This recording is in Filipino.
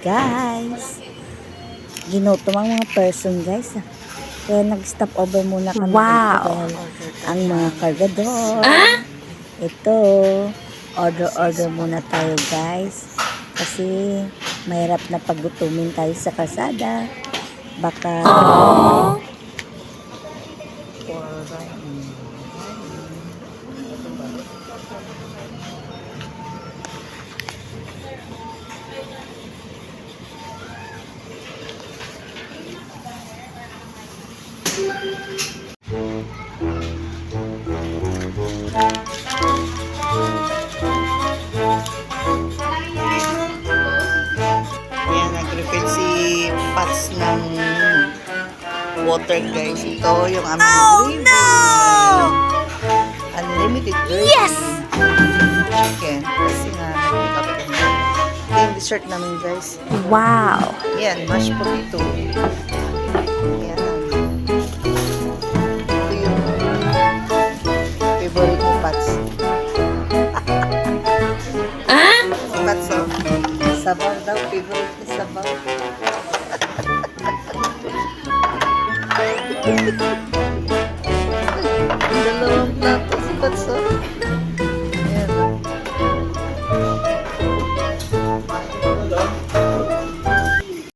Guys. Ginutom ang mga person guys. ah. Kaya nag-stop over muna kami. Wow. dito ang mga kargador. Ito, order-order muna tayo guys. Kasi mahirap na paggutumin tayo sa kalsada. Baka Ayan, nag-refill si Pats ng water guys. Ito yung aming oh, no! Unlimited gravy. Yes! Chicken. Kasi nga, nag-pick up kami. Ito yung dessert namin guys. Wow. Yan, mashed potato. Yan. Sabaw daw, favorite ni sabaw. Dalawang plato, sipat sa